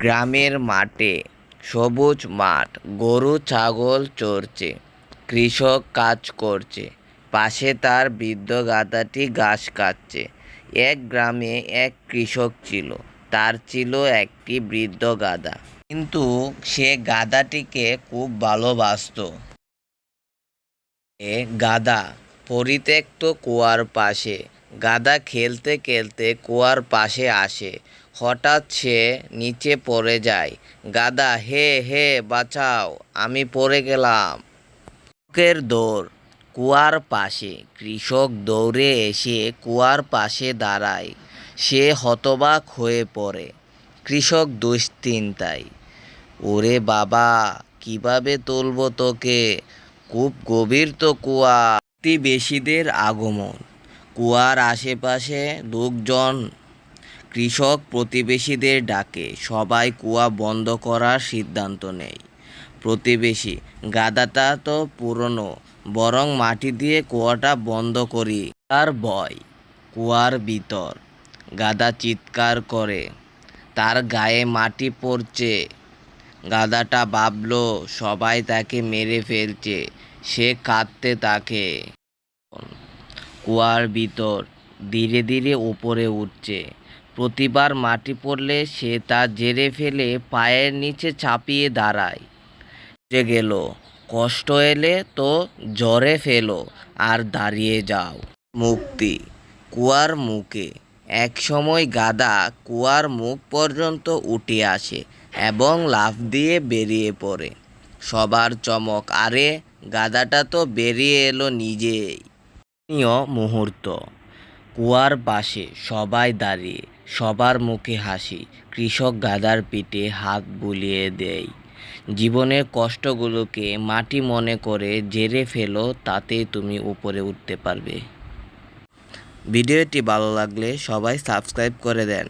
গ্রামের মাঠে সবুজ মাঠ, গরু, ছাগল চরছে কৃষক কাজ করছে, পাশে তার বৃদ্ধ গাধাটি ঘাস খাচ্ছে। এক গ্রামে এক কৃষক ছিল, তার ছিল একটি বৃদ্ধ গাধা। কিন্তু সে গাধাটিকে খুব ভালোবাসতো। এ গাদা পরিত্যক্ত কুয়ার পাশে গাদা খেলতে খেলতে কুয়ার পাশে আসে। হঠাৎ সে নিচে পড়ে যায়। গাদা, হে হে, বাঁচাও, আমি পড়ে গেলাম। কৃষকের দৌড়। কুয়ার পাশে, কৃষক দৌড়ে এসে কুয়ার পাশে দাঁড়ায়। সে হতবাক হয়ে পড়ে। কৃষক দুশ্চিন্তায়। ওরে বাবা, কীভাবে তুলবো তোকে? খুব গভীর তো কুয়া। প্রতিবেশীদের আগমন। কুয়ার আশেপাশে লোকজন কৃষক প্রতিবেশীদের ডাকে, সবাই কুয়া বন্ধ করার সিদ্ধান্ত নেয়। প্রতিবেশী, গাদাটা তো পুরনো, বরং মাটি দিয়ে কুয়াটা বন্ধ করি, তার ভয়, কুয়ার ভিতর। গাদা চিৎকার করে, তার গায়ে মাটি পড়ছে। গাদাটা ভাবলো, সবাই তাকে মেরে ফেলছে, সে কাঁদতে তাকে কুয়ার ভিতর ধীরে ধীরে উপরে উঠছে। প্রতিবার মাটি পড়লে সে তা জেরে ফেলে পায়ের নিচে চাপিয়ে দাঁড়ায়। যে গেল, কষ্ট এলে তো জ্বরে ফেলো, আর দাঁড়িয়ে যাও। মুক্তি, কুয়ার মুখে। এক সময় গাদা কুয়ার মুখ পর্যন্ত উঠে আসে এবং লাফ দিয়ে বেরিয়ে পড়ে। সবার চমক, আরে, গাদাটা তো বেরিয়ে এলো নিজেই। মুহূর্ত। কুয়ার পাশে সবাই দাঁড়িয়ে, সবার মুখে হাসি। কৃষক গাদার পিঠে হাত বুলিয়ে দেয়। জীবনের কষ্টগুলোকে মাটি মনে করে জেরে ফেলো, তাতে তুমি উপরে উঠতে পারবে। ভিডিওটি ভালো লাগলে সবাই সাবস্ক্রাইব করে দেন।